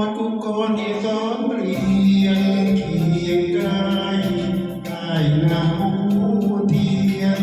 อดกุ้งก้อนที่ซ้อนเรียงเคียงกายใต้นาหูเทียน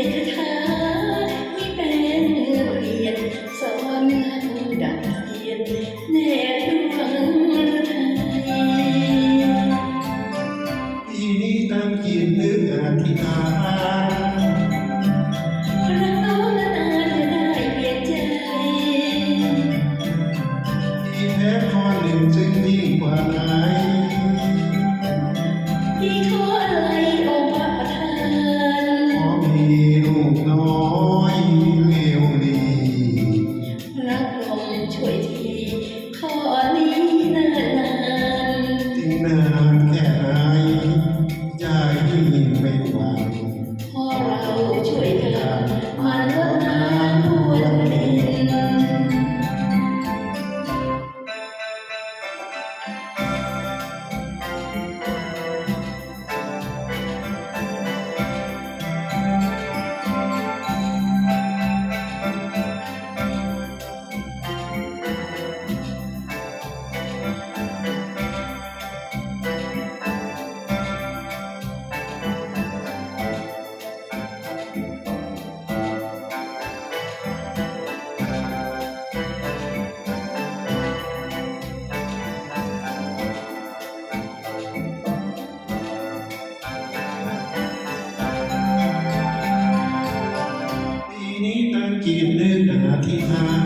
ข้อหนึ่งจึงยิ่งวาไขออะไรองค์พระประธานขอมีลูกน้อยเลวดีรักลมช่วยทีขอนี้นานนานงนานแค่ไหนใจไม่ กินเนื้อหาที่ทา